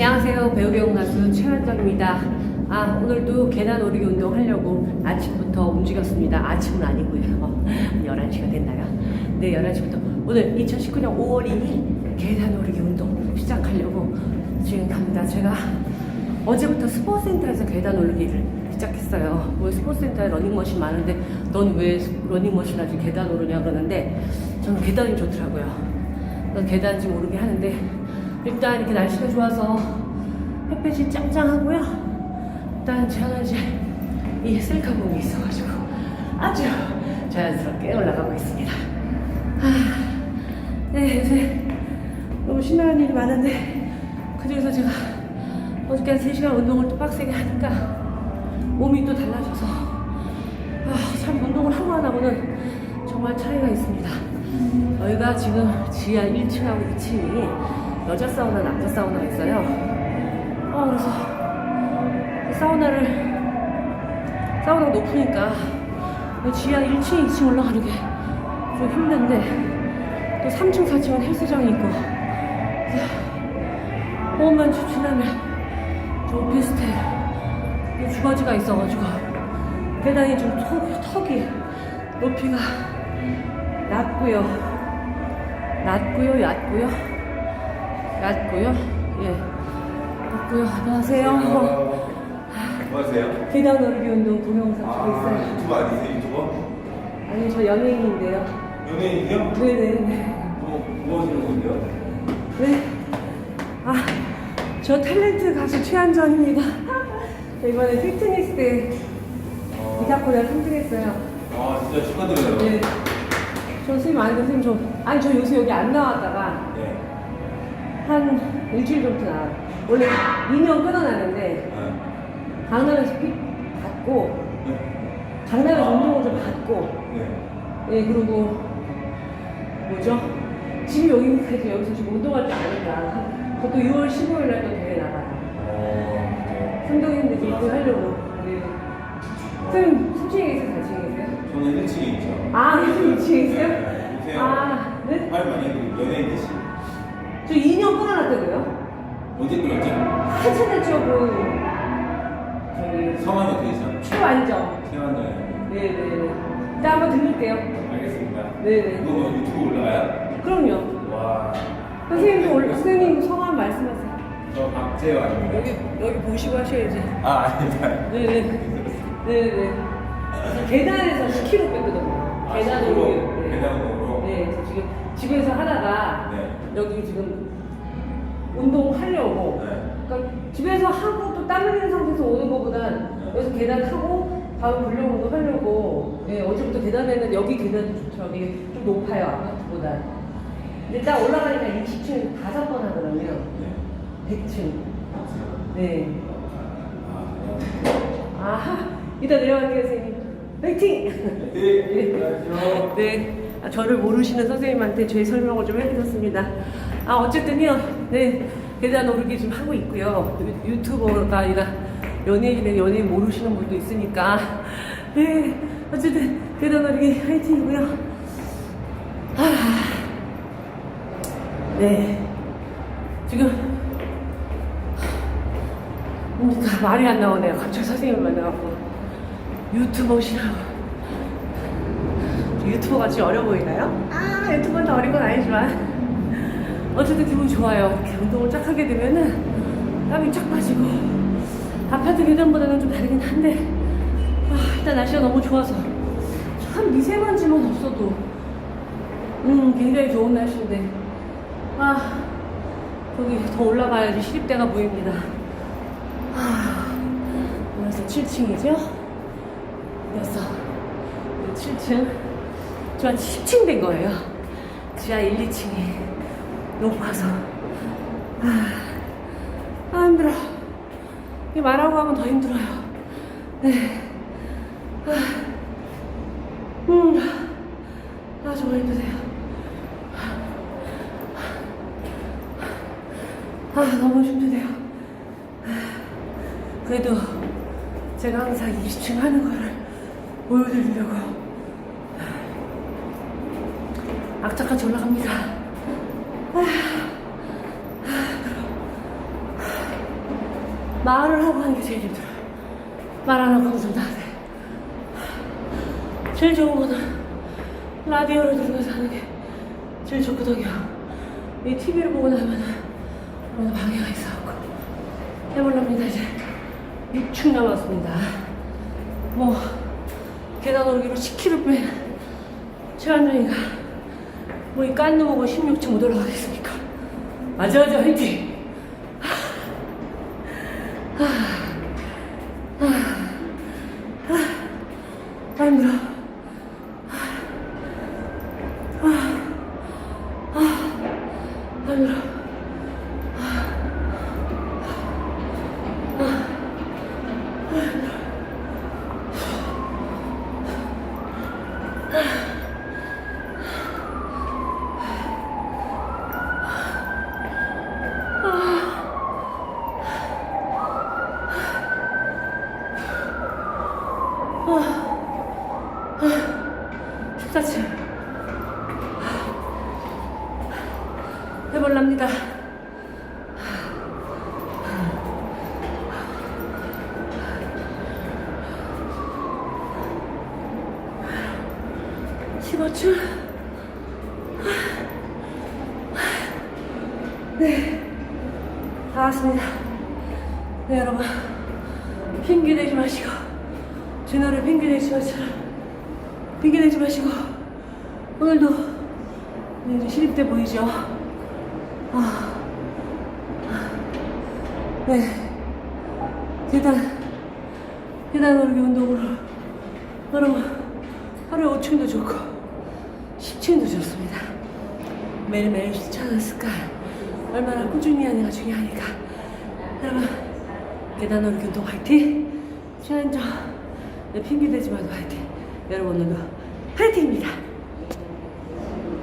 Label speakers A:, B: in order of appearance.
A: 안녕하세요. 배우 배우 가수 최환정입니다. 아 오늘도 계단 오르기 운동 하려고 아침부터 움직였습니다. 아침은 아니고요. 11시가 됐나요? 네 11시부터 오늘 2019년 5월 2일 계단 오르기 운동 시작하려고 지금 갑니다. 제가 어제부터 스포츠센터에서 계단 오르기를 시작했어요. 왜 스포츠센터에 러닝머신 많은데 넌 왜 러닝머신 하지 계단 오르냐 그러는데 저는 계단이 좋더라고요. 넌 계단 좀 오르게 하는데 일단 이렇게 날씨가 좋아서 햇빛이 짱짱하고요. 일단 저는 이제 이 셀카봉이 있어가지고 아주 자연스럽게 올라가고 있습니다. 아, 네, 요새 너무 신나는 일이 많은데 그중에서 제가 어저께 한 3시간 운동을 또 빡세게 하니까 몸이 또 달라져서 아, 참 운동을 하고 안 하고는 정말 차이가 있습니다. 여기가 지금 지하 1층하고 2층이 여자 사우나, 남자 사우나가 있어요. 어, 그래서 그 사우나를 사우나가 높으니까 그 지하 1층, 2층 올라가는 게 좀 힘든데 또 3층, 4층은 헬스장이 있고 호흡만 추진하면 저 오피스텔 이 주거지가 있어가지고 계단이 좀 턱, 턱이 높이가 낮고요. 낮고요 얕고요 얕고요 예 낮고요 안녕하세요
B: 뭐 하세요?
A: 계단 오르기 운동 동영상 찍고
B: 아,
A: 있어요
B: 유튜브 아니세요? 유튜버?
A: 아니 저 연예인인데요
B: 연예인이요?
A: 네네네
B: 뭐, 뭐 하시는 분이요?
A: 네. 아, 저 탤런트 가수 최한전입니다. 저 이번에 피트니스 때
B: 어,
A: 이사코리아 3등했어요.
B: 아, 진짜 축하드려요.
A: 네. 저 선생님 아니 선생님 저 아니 저 요새 여기 안 나왔다가
B: 네.
A: 한 일주일 정도 나와. 원래 2년 끊어놨는데
B: 네.
A: 강남에서 피 받고
B: 네.
A: 강남에서 운동을 좀 받고
B: 네.
A: 예 그리고 뭐죠? 지금 여기까지 여기서 지금 운동할 때 아니까 그것도 6월 15일 날또 대회 나가요.
B: 어, 네.
A: 선동인데 일도 하려고. 네. 선생님, 3층에 계세요? 4층에 계세요?
B: 저는 1층에 있죠.
A: 아, 1층, 2층에 계세요?
B: 네, 보세요.
A: 아, 네?
B: 말 많이 연예인 되시.
A: 저 2년 끊어놨다고요?
B: 언제 끊었죠?
A: 한참 됐죠, 그. 저기,
B: 성함이 어떻게 되시죠?
A: 최완정.
B: 최환자요.
A: 네네네. 일단 한번 들릴게요.
B: 알겠습니다.
A: 네네.
B: 이거 뭐 유튜브 올라가요?
A: 그럼요.
B: 와.
A: 선생님도 올, 선생님 성함 말씀하세요.
B: 저 박재환입니다.
A: 여기, 여기 보시고 하셔야지.
B: 아, 아닙니다.
A: 네네. 네네. 계단에서 10kg 뺐거든요.
B: 아,
A: 계단
B: 10kg?
A: 오르기.
B: 계단 오르기로?
A: 네, 그래서 지금 집에서 하다가
B: 네.
A: 여기 지금 운동하려고.
B: 네.
A: 그러니까 집에서 하고 또 땀 흘리는 상태에서 오는 것보단
B: 네.
A: 여기서 계단 타고 바로 근력 운동 하려고. 예, 어제부터 계단에는 여기 계단이 좋더라고요. 이게 좀 높아요, 아파트보다. 근데 딱 올라가니까 20층 다섯 번 하더라고요.
B: 네.
A: 100층. 네.
B: 아,
A: 아하, 이따 내려갈게요, 선생님. 파이팅!
B: 네.
A: 네, 아, 저를 모르시는 선생님한테 제 설명을 좀 해드렸습니다. 아, 어쨌든요, 네, 계단 오르기 좀 하고 있고요. 유, 유튜버가 아니라 연예인은 연예인 모르시는 분도 있으니까. 네, 어쨌든 계단 오르기 화이팅이고요. 아, 네, 지금 음, 말이 안 나오네요. 갑자기 선생님 만나갖고 유튜버시라고. 저 유튜버 같이 어려 보이나요? 아 유튜버는 다 어린 건 아니지만 어쨌든 기분 좋아요. 이렇게 운동을 쫙 하게 되면은 땀이 쫙 빠지고 아파트 계단보다는 좀 다르긴 한데 아, 일단 날씨가 너무 좋아서 참 미세먼지만 없어도 음 굉장히 좋은 날씨인데 아 거기 더 올라가야지 시립대가 보입니다. 아, 그래서 7층이죠? 그래서 7층 저한 10층 된 거예요. 지하 1, 2층이 높아서 아, 아 힘들어. 이 말하고 하면 더 힘들어요. 네. 아, 음, 아 정말 힘드세요. 아 너무 힘드네요. 그래도 제가 항상 20층 하는 거를 보여드리려고 악착같이 올라갑니다. 아. 말을 하고 하는 게 제일 힘들어요. 말 안 하고 무슨 나한테. 제일 좋은 거는 라디오를 들으면서 하는 게 제일 좋거든요. 이 TV를 보고 나면은 너무 방해가 있어갖고. 해보렵니다, 이제. 6축 남았습니다. 뭐, 계단 오르기로 10km 뺀 최한정이가 뭐이 깐느 보고 16층 못 올라가겠습니까? 맞아, 맞아, 화이팅! 아, 힘들어. 식사치. 해볼랍니다. 십오주. 네. 다 왔습니다. 네, 여러분. 핑계 대지 마시고, 제 노래 핑계 대지 마시고, 핑계 대지 마시고, 오늘도 네, 시립돼 보이죠? 아, 네. 계단, 계단 오르기 운동으로, 여러분, 하루에 5층도 좋고, 10층도 좋습니다. 매일매일 실천하는 습관, 얼마나 꾸준히 하느냐가 중요하니까. 여러분, 계단 오르기 운동 화이팅! 최한정, 네, 핑계 대지 마도 화이팅! 여러분 오늘도 화이팅입니다!